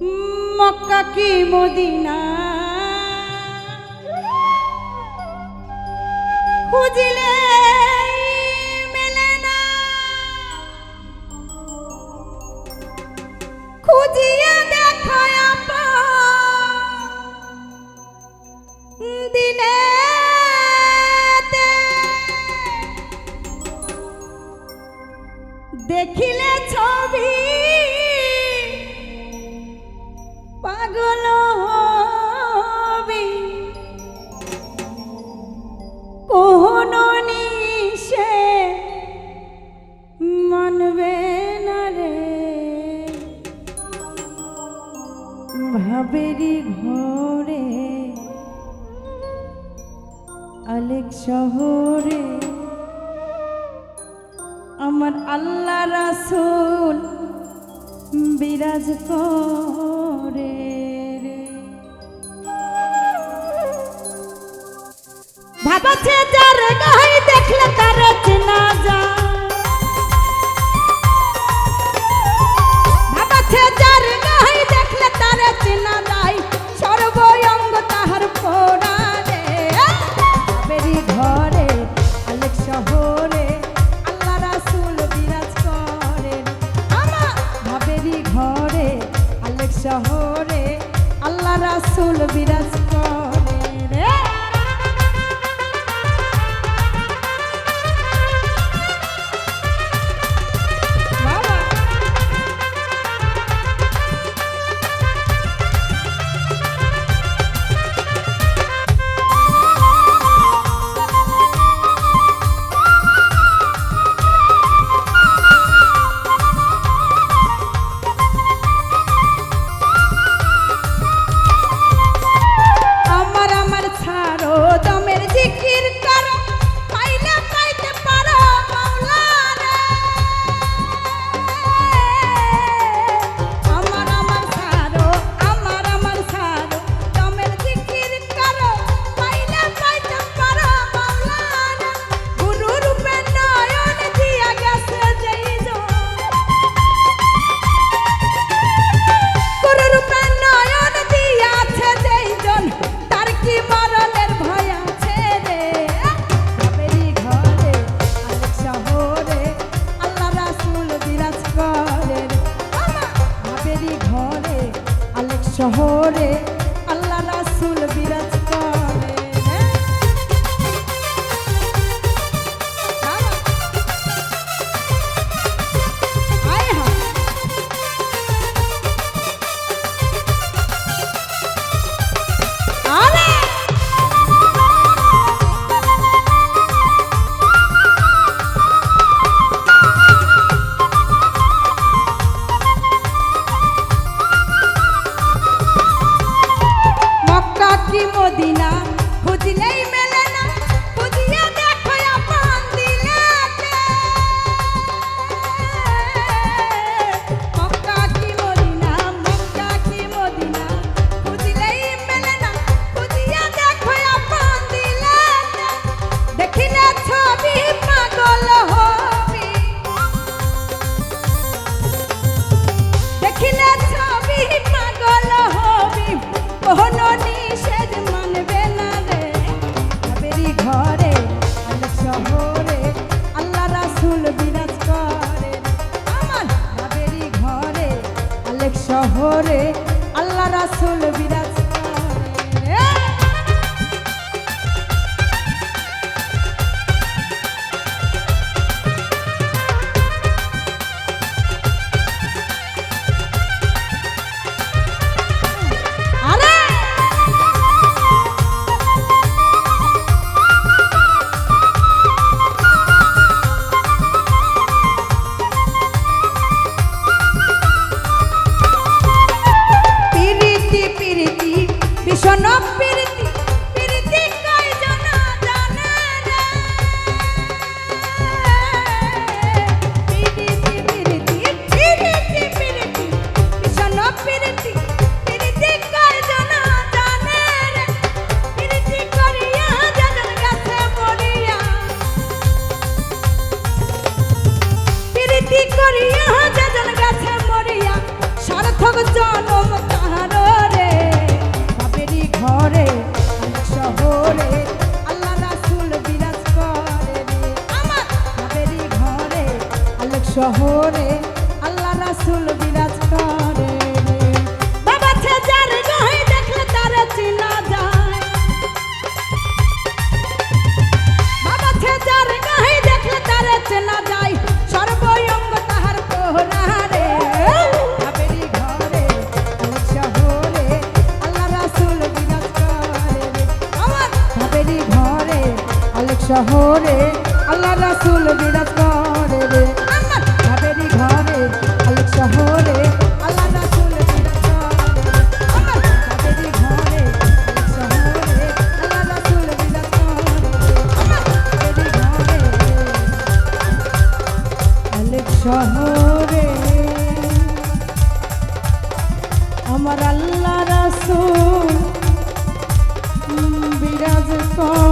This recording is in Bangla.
মক্কা কি মদিনা? খুঁজিলে মেলে না। খুঁজিয়া দেখায় দিনে দেখি ভাবেরি ঘরে আলেক শহরে। আমার আল্লাহ রাসুল বিরাজ করে ভাবছে যার গাই দেখলে রাসুল বিরাজ কর। শহরে মদিনা খুঁজলেই ভরে আল্লাহ রাসুল বিরা শহরে আল্লাহ রাসুল বিরাজ করে রে। ভাবেরি ঘরে আলোক শহরে আল্লাহ রাসুল বিরাজ করে ভাবেরি ঘরে শহরে আল্লাহ রাসুল বিরাজ করে ঘরে। আলোক শহরে। আমার আল্লাহ রাসুল বিরাজ করে